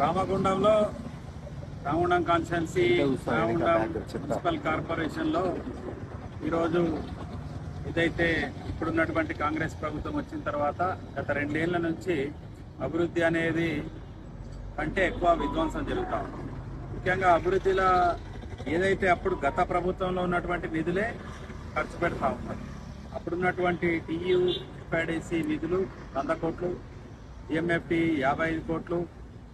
రామగుండంలో Ramagundam constituency Ramagundam municipal కార్పొరేషన్లో ఈరోజు ఇదైతే ఇప్పుడున్నటువంటి కాంగ్రెస్ ప్రభుత్వం వచ్చిన తర్వాత గత రెండేళ్ళ నుంచి అభివృద్ధి అనేది కంటే ఎక్కువ విధ్వంసం జరుగుతా ఉంది. ముఖ్యంగా అభివృద్ధిలో ఏదైతే అప్పుడు గత ప్రభుత్వంలో ఉన్నటువంటి నిధులే ఖర్చు పెడతా ఉన్నారు. అప్పుడున్నటువంటి టీయూ ఎఫ్ఐడిసి నిధులు వంద కోట్లు ఈఎంఎఫ్టి యాభై ఐదు కోట్లు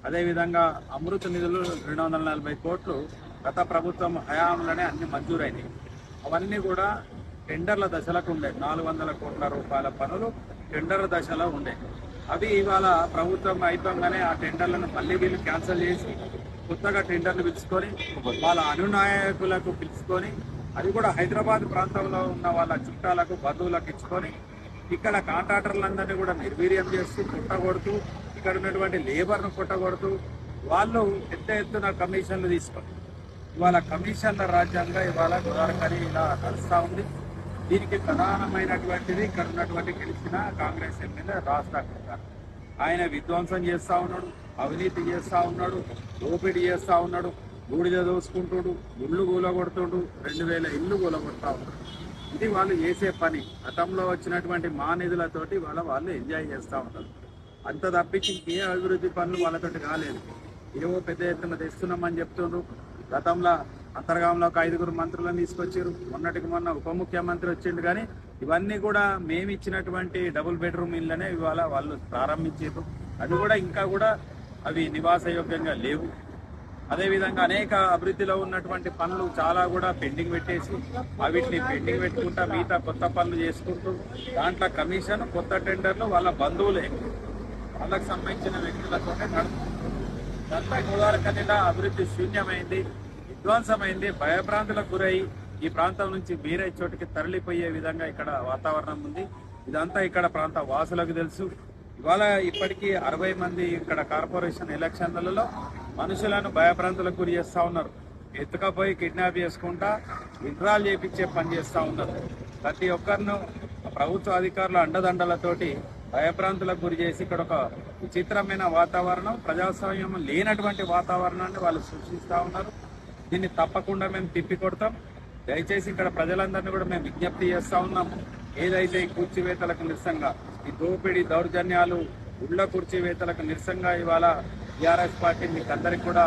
అదేవిధంగా అమృత నిధులు రెండు వందల నలభై కోట్లు గత ప్రభుత్వం హయాంలోనే అన్ని మంజూరైనవి అవన్నీ కూడా టెండర్ల దశలకు ఉండే. నాలుగు వందల కోట్ల రూపాయల పనులు టెండర్ దశలో ఉండే. అవి ఇవాళ ప్రభుత్వం అయిపోగానే ఆ టెండర్లను మళ్ళీ వీళ్ళు క్యాన్సిల్ చేసి కొత్తగా టెండర్లు పిలుచుకొని వాళ్ళ అనునాయకులకు పిలుచుకొని అది కూడా హైదరాబాద్ ప్రాంతంలో ఉన్న వాళ్ళ చుట్టాలకు బంధువులకు ఇచ్చుకొని ఇక్కడ కాంట్రాక్టర్లందరినీ కూడా నిర్వీర్యం చేస్తూ పుట్టగొడుతూ ఇక్కడ ఉన్నటువంటి లేబర్ను కొట్టగొడుతూ వాళ్ళు పెద్ద ఎత్తున కమిషన్లు తీసుకోండి ఇవాళ కమిషన్ల రాజ్యాంగం ఇవాళ గోదావరి ఇలా నడుస్తూ ఉంది. దీనికి ప్రధానమైనటువంటిది ఇక్కడ ఉన్నటువంటి గెలిచిన కాంగ్రెస్ ఎమ్మెల్యే రాజ్ ఠాకూర్ గారు. ఆయన విధ్వంసం చేస్తూ ఉన్నాడు అవినీతి చేస్తూ ఉన్నాడు దోపిడీ చేస్తూ ఉన్నాడు బూడిద దోసుకుంటుడు గుళ్ళు కూలగొడుతుడు రెండు వేల ఇల్లు కూలగొడతా ఉన్నాడు. ఇది వాళ్ళు చేసే పని. గతంలో వచ్చినటువంటి మా నిధులతోటి వాళ్ళ వాళ్ళు ఎంజాయ్ చేస్తూ ఉంటారు అంత తప్పించి ఇంకే అభివృద్ధి పనులు వాళ్ళతోటి కాలేదు. ఏవో పెద్ద ఎత్తున తెస్తున్నామని చెప్తుండ్రు. గతంలో అంతర్గాంలో ఒక ఐదుగురు మంత్రులను తీసుకొచ్చారు మొన్నటికి మొన్న ఉప ముఖ్యమంత్రి వచ్చిండు కానీ ఇవన్నీ కూడా మేము ఇచ్చినటువంటి డబుల్ బెడ్రూమ్ ఇళ్ళనే ఇవాళ వాళ్ళు ప్రారంభించారు అది కూడా ఇంకా కూడా అవి నివాసయోగ్యంగా లేవు. అదేవిధంగా అనేక అభివృద్ధిలో ఉన్నటువంటి పనులు చాలా కూడా పెండింగ్ పెట్టేసి అవిటిని పెండింగ్ పెట్టుకుంటా మిగతా కొత్త పనులు చేసుకుంటూ దాంట్లో కమిషన్ కొత్త టెండర్లు వాళ్ళ బంధువులే. అందుకు సంబంధించిన వ్యక్తులతోనే నడుపుకుంటారు ఇదంతా గోదావరి అభివృద్ధి శూన్యమైంది విధ్వంసమైంది భయభ్రాంతులకు గురై ఈ ప్రాంతం నుంచి వేరే చోటికి తరలిపోయే విధంగా ఇక్కడ వాతావరణం ఉంది. ఇదంతా ఇక్కడ ప్రాంత వాసులకు తెలుసు. ఇవాళ ఇప్పటికీ అరవై మంది ఇక్కడ కార్పొరేషన్ ఎలక్షన్లలో మనుషులను భయభ్రాంతులకు గురి చేస్తూ ఉన్నారు. ఎత్తుకపోయి కిడ్నాప్ చేసుకుంటా విత్డ్రాల్ చేపించే పని చేస్తూ ఉన్నారు. ప్రతి ఒక్కరిను ప్రభుత్వ అధికారుల అండదండలతోటి భయభ్రాంతులకు గురి చేసి ఇక్కడ ఒక విచిత్రమైన వాతావరణం ప్రజాస్వామ్యం లేనటువంటి వాతావరణాన్ని వాళ్ళు సృష్టిస్తూ ఉన్నారు. దీన్ని తప్పకుండా మేము తిప్పి కొడతాం దయచేసి ఇక్కడ ప్రజలందరినీ కూడా మేము విజ్ఞప్తి చేస్తూ ఉన్నాం. ఏదైతే ఈ కూర్చివేతలకు నిరసంగా ఈ దోపిడీ దౌర్జన్యాలు ఉళ్ళ కూర్చివేతలకు నిరసంగా ఇవాళ టీఆర్ఎస్ పార్టీ మీకు అందరికి కూడా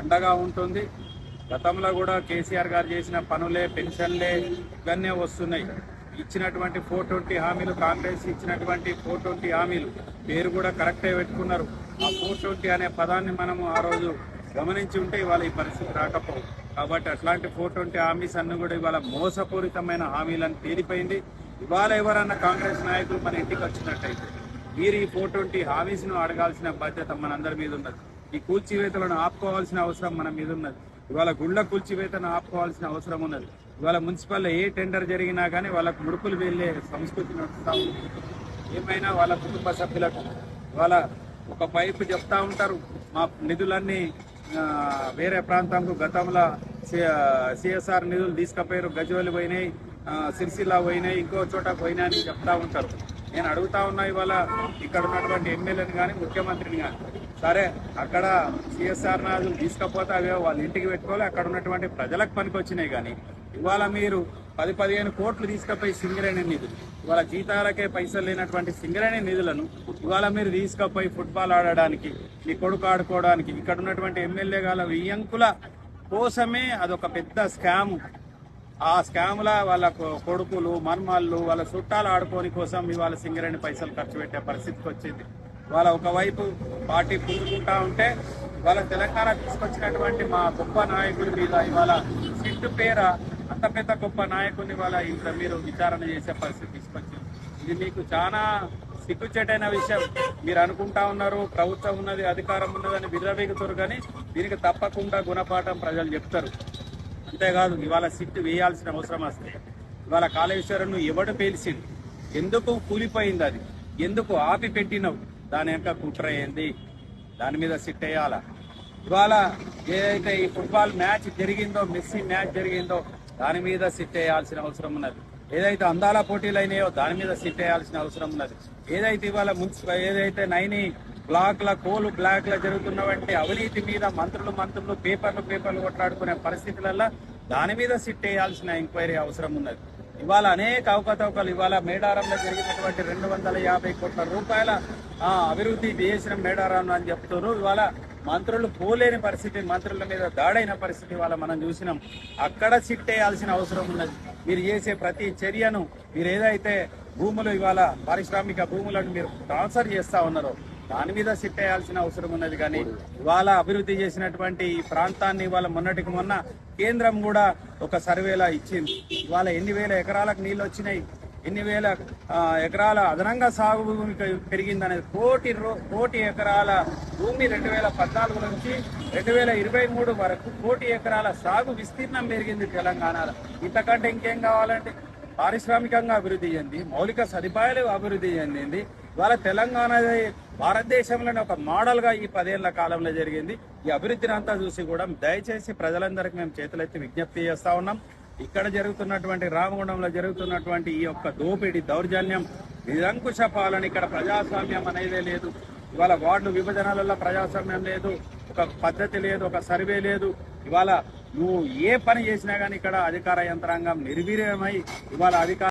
అండగా ఉంటుంది. గతంలో కూడా కేసీఆర్ గారు చేసిన పనులే పెన్షన్లే ఇవన్నీ వస్తున్నాయి. ఇచ్చినటువంటి ఫోర్ ట్వంటీ హామీలు కాంగ్రెస్ ఇచ్చినటువంటి ఫోర్ ట్వంటీ హామీలు. పేరు కూడా కరెక్టే పెట్టుకున్నారు. ఆ ఫోర్ ట్వంటీ అనే పదాన్ని మనము ఆ రోజు గమనించి ఉంటే ఇవాళ ఈ పరిస్థితి రాకపోవు. కాబట్టి అట్లాంటి ఫోర్ ట్వంటీ హామీస్ అన్ని కూడా ఇవాళ మోసపూరితమైన హామీలని తేలిపోయింది. ఇవాళ ఎవరన్నా కాంగ్రెస్ నాయకులు మన ఇంటికి వచ్చినట్టయితే మీరు ఈ ఫోర్ ట్వంటీ హామీస్ను అడగాల్సిన బాధ్యత మనందరి మీద ఉన్నది. ఈ కూల్చివేతలను ఆపుకోవాల్సిన అవసరం మన మీద ఉన్నది. ఇవాళ గుళ్ళ కూల్చివేతను ఆపుకోవాల్సిన అవసరం ఉన్నది. ఇవాళ మున్సిపల్ ఏ టెండర్ జరిగినా కానీ వాళ్ళకు ముడుపులు వెళ్ళే సంస్కృతి నడుస్తూ ఉంది ఏమైనా వాళ్ళ కుటుంబ సభ్యులకు ఇవాళ ఒక పైపు చెప్తా ఉంటారు. మా నిధులన్నీ వేరే ప్రాంతంకు గతంలో సిఎస్ఆర్ నిధులు తీసుకుపోయారు. గజవలి పోయినాయి ఆ, సిరిసిల్ల పోయినాయి ఇంకో చోట పోయినాయి అని చెప్తా ఉంటారు. నేను అడుగుతా ఉన్నా ఇవాళ ఇక్కడ ఉన్నటువంటి ఎమ్మెల్యేని కానీ ముఖ్యమంత్రిని కానీ సరే అక్కడ సిఎస్ఆర్ నాదు తీసుకపోతే అవే వాళ్ళ ఇంటికి పెట్టుకోవాలి అక్కడ ఉన్నటువంటి ప్రజలకు పనికి వచ్చినాయి కానీ ఇవాళ మీరు పది పదిహేను కోట్లు తీసుకపోయి సింగరేణి నిధులు. ఇవాళ జీతాలకే పైసలు లేనటువంటి సింగరేణి నిధులను ఇవాళ మీరు తీసుకపోయి ఫుట్బాల్ ఆడడానికి మీ కొడుకు ఆడుకోవడానికి ఇక్కడ ఉన్నటువంటి ఎమ్మెల్యే గాల వియ్యంకుల కోసమే అదొక పెద్ద స్కామ్. ఆ స్కామ్ల వాళ్ళ కొడుకులు మన్మాళ్ళు వాళ్ళ చుట్టాలు ఆడుకోని కోసం ఇవాళ సింగరేణి పైసలు ఖర్చు పెట్టే పరిస్థితికి వచ్చింది. వాళ్ళ ఒకవైపు పార్టీ పుంజుకుంటా ఉంటే వాళ్ళ తెలంగాణ తీసుకొచ్చినటువంటి మా గొప్ప నాయకుడి మీద ఇవాళ సిట్టు పేర అంత పెద్ద గొప్ప నాయకుడిని వాళ్ళ ఇంత మీరు విచారణ చేసే పరిస్థితి తీసుకొచ్చింది. ఇది మీకు చాలా సిగ్గుచేటైన విషయం. మీరు అనుకుంటా ఉన్నారు ప్రభుత్వం ఉన్నది అధికారం ఉన్నదని విర్రవీగుతారు కానీ దీనికి తప్పకుండా గుణపాఠం ప్రజలు చెప్తారు. అంతేకాదు ఇవాళ సిట్ వేయాల్సిన అవసరం వస్తే. ఇవాళ కాళేశ్వరం ఎవడు పేల్చింది ఎందుకు కూలిపోయింది అది? ఎందుకు ఆపి పెట్టినవు? దాని యొక్క కుట్ర ఏంది? దాని మీద సిట్ వేయాలా? ఇవాళ ఏదైతే ఈ ఫుట్బాల్ మ్యాచ్ జరిగిందో మెస్సీ మ్యాచ్ జరిగిందో దాని మీద సిట్ వేయాల్సిన అవసరం ఉన్నది. ఏదైతే అందాల పోటీలు అయినాయో దాని మీద సిట్ వేయాల్సిన అవసరం ఉన్నది. ఏదైతే ఇవాళ మున్సిపల్ ఏదైతే నైని బ్లాక్ల కోలు బ్లాక్ల జరుగుతున్నవంటి అవినీతి మీద మంత్రులు మంత్రులు పేపర్లు పేపర్లు కొట్లాడుకునే పరిస్థితులలో దాని మీద సిట్ వేయాల్సిన ఎంక్వైరీ అవసరం ఉన్నది. ఇవాళ అనేక అవకతవకలు ఇవాళ మేడారంలో జరిగినటువంటి రెండు వందల యాభై కోట్ల రూపాయల అభివృద్ధి చేసిన మేడారం అని చెప్తున్నారు. ఇవాళ మంత్రులు పోలేని పరిస్థితి మంత్రుల మీద దాడైన పరిస్థితి ఇవాళ మనం చూసినాం. అక్కడ సిట్ వేయాల్సిన అవసరం ఉన్నది. మీరు చేసే ప్రతి చర్యను మీరు ఏదైతే భూములు ఇవాళ పారిశ్రామిక భూములను మీరు ట్రాన్స్ఫర్ చేస్తా ఉన్నారో దాని మీద సిట్ వేయాల్సిన అవసరం ఉన్నది కానీ ఇవాళ అభివృద్ధి చేసినటువంటి ఈ ప్రాంతాన్ని ఇవాళ మొన్నటికి మొన్న కేంద్రం కూడా ఒక సర్వేలా ఇచ్చింది. ఇవాళ ఎన్ని వేల ఎకరాలకు నీళ్ళు వచ్చినాయి? ఎన్ని వేల ఎకరాల అదనంగా సాగు భూమి పెరిగింది అనేది కోటి కోటి ఎకరాల భూమి రెండు వేల పద్నాలుగు నుంచి రెండు వేల ఇరవై మూడు వరకు కోటి ఎకరాల సాగు విస్తీర్ణం పెరిగింది తెలంగాణలో. ఇంతకంటే ఇంకేం కావాలంటే పారిశ్రామికంగా అభివృద్ధి చెంది మౌలిక సదుపాయాలు అభివృద్ధి చెందింది. ఇవాళ తెలంగాణ భారతదేశంలోనే ఒక మోడల్గా ఈ పదేళ్ళ కాలంలో జరిగింది. ఈ అభివృద్ధిని అంతా చూసి కూడా దయచేసి ప్రజలందరికీ మేము చేతులెత్తి విజ్ఞప్తి చేస్తా ఉన్నాం. ఇక్కడ జరుగుతున్నటువంటి రామగుండంలో జరుగుతున్నటువంటి ఈ యొక్క దోపిడీ దౌర్జన్యం నిరంకుశ పాలన ఇక్కడ ప్రజాస్వామ్యం అనేదే లేదు. ఇవాళ వార్డు విభజనలలో ప్రజాస్వామ్యం లేదు ఒక పద్ధతి లేదు ఒక సర్వే లేదు. ఇవాళ నువ్వు ఏ పని చేసినా కానీ ఇక్కడ అధికార యంత్రాంగం నిర్వీర్యమై ఇవాళ అధికార